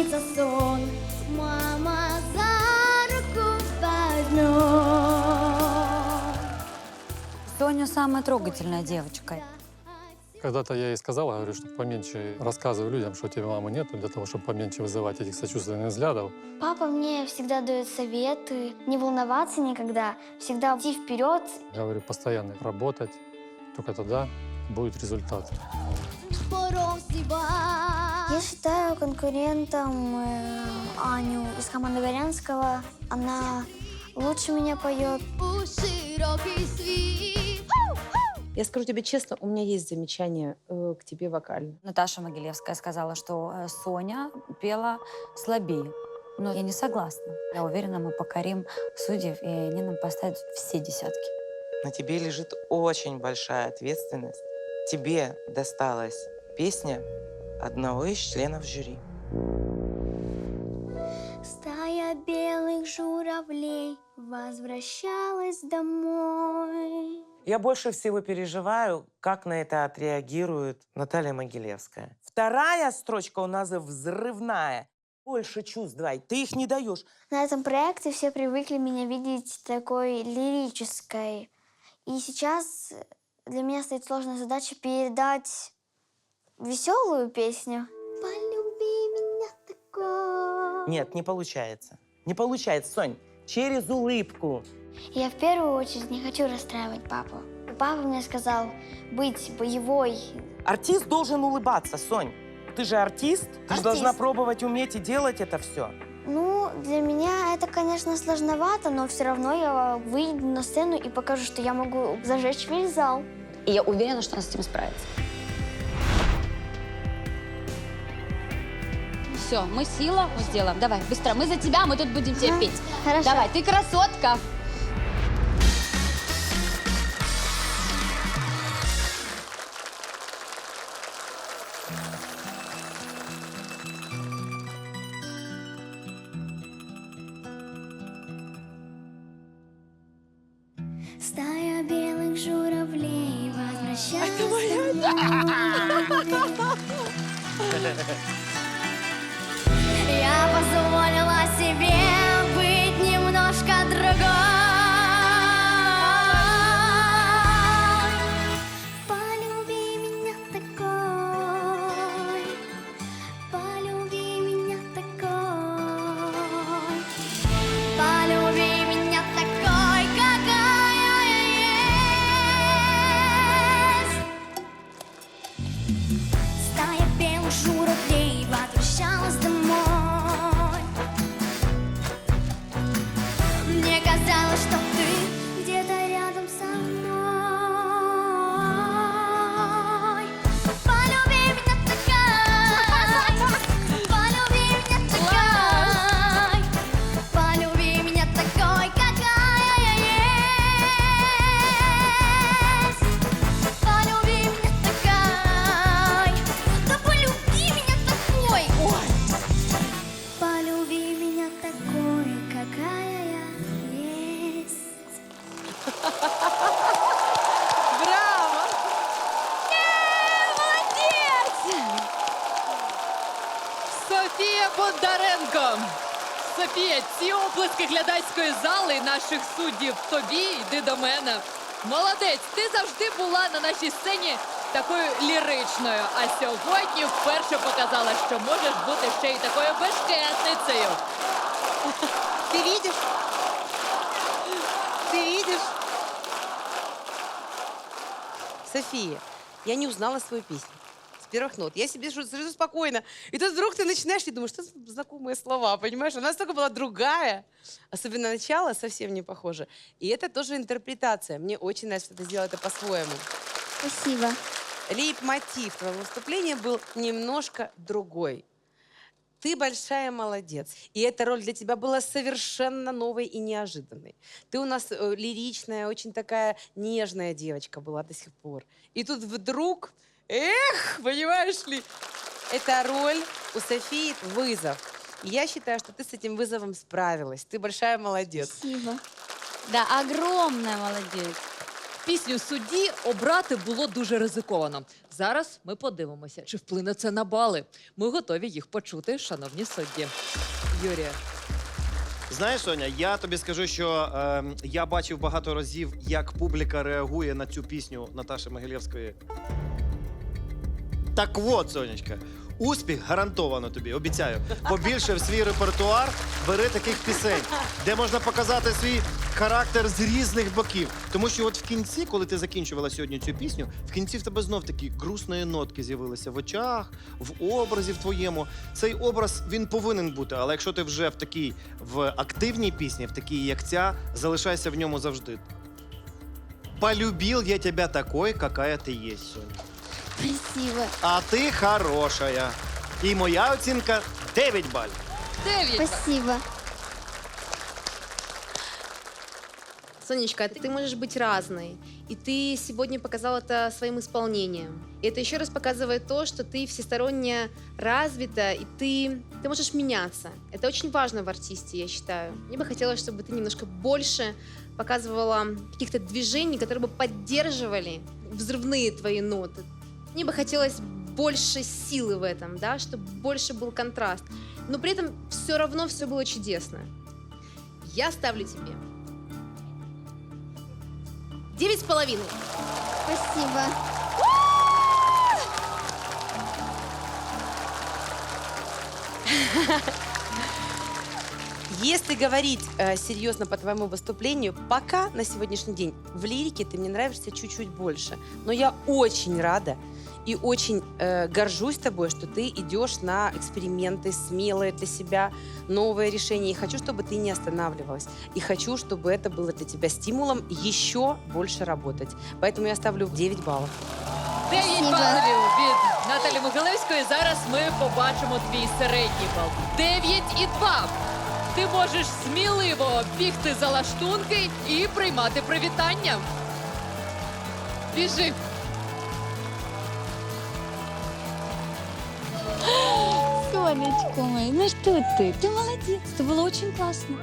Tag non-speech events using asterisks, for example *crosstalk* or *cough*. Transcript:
снится сон, мама за руку возьмет. Соня самая трогательная девочка. Когда-то я ей сказал, говорю, что поменьше рассказывай людям, что у тебя мамы нету, для того, чтобы поменьше вызывать этих сочувственных взглядов. Папа мне всегда дает советы, не волноваться никогда, всегда идти вперед. Я говорю, постоянно работать, только тогда будет результат. Я считаю конкурентом э, Аню из команды Горянского. Она лучше меня поет. Я скажу тебе честно, у меня есть замечание э, к тебе вокально. Наташа Могилевская сказала, что э, Соня пела слабее. Но я не согласна. Я уверена, мы покорим судьев, и они нам поставят все десятки. На тебе лежит очень большая ответственность. Тебе досталась песня одного из членов жюри. Стая белых журавлей возвращалась домой. Я больше всего переживаю, как на это отреагирует Наталья Могилевская. Вторая строчка у нас взрывная. Больше чувств давай, ты их не даешь. На этом проекте все привыкли меня видеть такой лирической. И сейчас для меня стоит сложная задача передать веселую песню. Полюби меня такой. Нет, не получается. Не получается, Сонь. Через улыбку. Я в первую очередь не хочу расстраивать папу. Папа мне сказал быть боевой. Артист должен улыбаться, Сонь. Ты же артист, ты же Артист. должна пробовать уметь и делать это все. Ну, для меня это, конечно, сложновато, но все равно я выйду на сцену и покажу, что я могу зажечь весь зал. И я уверена, что она с этим справится. Все, мы сила, мы сделаем. Давай, быстро. Мы за тебя, мы тут будем тебе петь. Хорошо. Давай, ты красотка. Стая белых журавлей возвращалась домой. Я Бондаренко. Софія, ці оплески глядацької зали наших суддів тобі йди до мене. Молодець, ти завжди була на нашій сцені такою ліричною, а сьогодні вперше показала, що можеш бути ще й такою бешкетницею. Ты видишь? Ты видишь? София, я не узнала свою песню. Первых нот. Я себе сижу спокойно. И тут вдруг ты начинаешь и думаешь, что знакомые слова, понимаешь? Она настолько была другая. Особенно начало совсем не похоже. И это тоже интерпретация. Мне очень нравится, что ты сделала это по-своему. Спасибо. Лейб-мотив твоего выступления был немножко другой. Ты большая молодец. И эта роль для тебя была совершенно новой и неожиданной. Ты у нас э, лиричная, очень такая нежная девочка была до сих пор. И тут вдруг, эх, понимаешь ли, эта роль у Софии вызов. И я считаю, что ты с этим вызовом справилась. Ты большая молодец. Спасибо. Да, огромная молодец. Пісню судді обрати було дуже ризиковано. Зараз ми подивимося, чи вплине це на бали. Ми готові їх почути, шановні судді. Юрія. Знаєш, Соня, я тобі скажу, що е, я бачив багато разів, як публіка реагує на цю пісню Наташі Могилєвської. так от, Сонечка, успіх гарантовано тобі, обіцяю. Побільше в свій репертуар бери таких пісень, де можна показати свій характер з різних боків. Тому що от в кінці, коли ти закінчувала сьогодні цю пісню, в кінці в тебе знов такі грустної нотки з'явилися в очах, в образі в твоєму. Цей образ він повинен бути, але якщо ти вже в такій в активній пісні, в такій, як ця, залишайся в ньому завжди. Полюбил я тебя такой, какая ты есть, Соня. Спасибо. А ти хорошая. І моя оцінка 9 балів. Дев'ять. Спасибо. Сонечка, ты можешь быть разной. И ты сегодня показал это своим исполнением. И это еще раз показывает то, что ты всесторонне развита, и ты, ты можешь меняться. Это очень важно в артисте, я считаю. Мне бы хотелось, чтобы ты немножко больше показывала каких-то движений, которые бы поддерживали взрывные твои ноты. Мне бы хотелось больше силы в этом, да, чтобы больше был контраст. Но при этом все равно все было чудесно. Я ставлю тебе Девять с половиной. Спасибо. *laughs* Если говорить э, серьезно по твоему выступлению, пока на сегодняшний день в лирике ты мне нравишься чуть-чуть больше. Но я очень рада и очень э, горжусь тобой, что ты идешь на эксперименты, смелые для себя, новые решения. И хочу, чтобы ты не останавливалась. И хочу, чтобы это было для тебя стимулом еще больше работать. Поэтому я ставлю 9 баллов. Дев'ять Спасибо. балів від Наталі Могилевської. Зараз ми побачимо твій середній бал. Дев'ять і два. Ти можеш сміливо бігти за лаштунки і приймати привітання. Біжи. Сонечко мое, ну что ты? Ты молодец, это было очень классно.